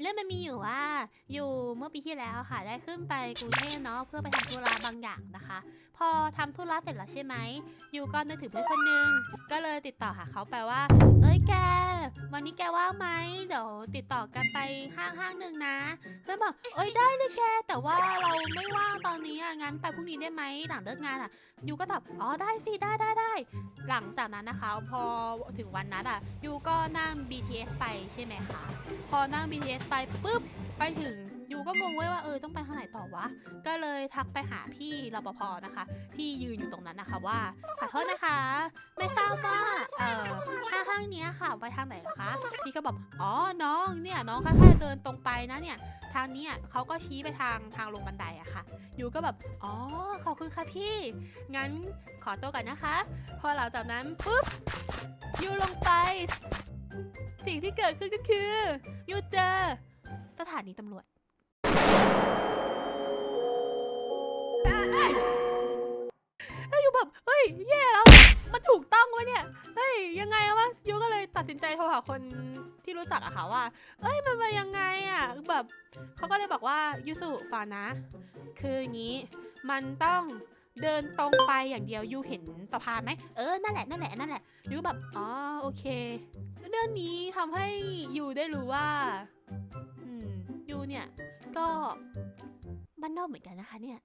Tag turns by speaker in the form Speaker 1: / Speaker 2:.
Speaker 1: เรื่องมันมีอยู่ว่า อยู่เมื่อปีที่แล้วค่ะ ได้ขึ้นไปกรุงเทพเนาะเพื่อไปทำธุระบางอย่างนะคะ พอทำธุระเสร็จแล้วใช่ไหมอยู่ก็นึกถึงเพื่อนคนนึงก็เลยติดต่อหาเขาไปว่า เอ้ยแก วันนี้แกว่างไหมเดี๋ยวติดต่อกันไปห้างห้างหนึ่งนะเพื่อนบอกเอ้ยได้เลยแก แต่ว่าเราไม่ว่างตอนนี้อะงั้นไปพรุ่งนี้ได้ไหมหลังเลิกงานอะยูก็ตอบอ๋อได้สิได้ได้ได้หลังจากนั้นนะคะ พอถึงวันนัดอะยูก็นั่ง BTS ไปใช่ไหมคะพอนั่ง BTS ไปไปปุ๊บไปถึงยูก็งงเว้ว่าเออต้องไปทางไหนต่อวะ ก็เลยทักไปหาพี่รปภนะคะ ที่ยืนอยู่ตรงนั้นนะคะว่าขอโทษนะคะ ไม่ทราบว่าเอ่อห้างห้างเนี้ยค่ะไปทางไหนเหรอคะพี่ก็บอกอ๋อน้องเนี่ยน้องค่อยๆเดินตรงไปนะเนี่ยทางนี้เขาก็ชี้ไปทางทางลงบันไดอะค่ะยูก็แบบอ๋อขอบคุณค่ะพี่งั้นขอตัวก่อนนะคะ พอหลังจากนั้นปุ๊บยูลงไป สิ่งที่เกิดขึ้นก็คือยูเจอสถานีตำรวจ แล้วยูแบบเฮ้ยแย่แล้วมันถูกต้องวะเนี่ยเฮ้ยยังไงวะยูก็เลยตัดสินใจโทรหาคนที่รู้จักอะค่ะว่า เอ้ยมันมายังไงอะแบบเขาก็เลยบอกว่ายูสุฟังนะ คืออย่างนี้มันต้องเดินตรงไปอย่างเดียวยูเห็นสะพานไหมเออนั่นแหละนั่นแหละนั่นแหละยูแบบอ๋อโอเค เรื่องนี้ทำให้ยูได้รู้ว่า อืมยูเนี่ย ก็บ้านนอกเหมือนกันนะคะเนี่ย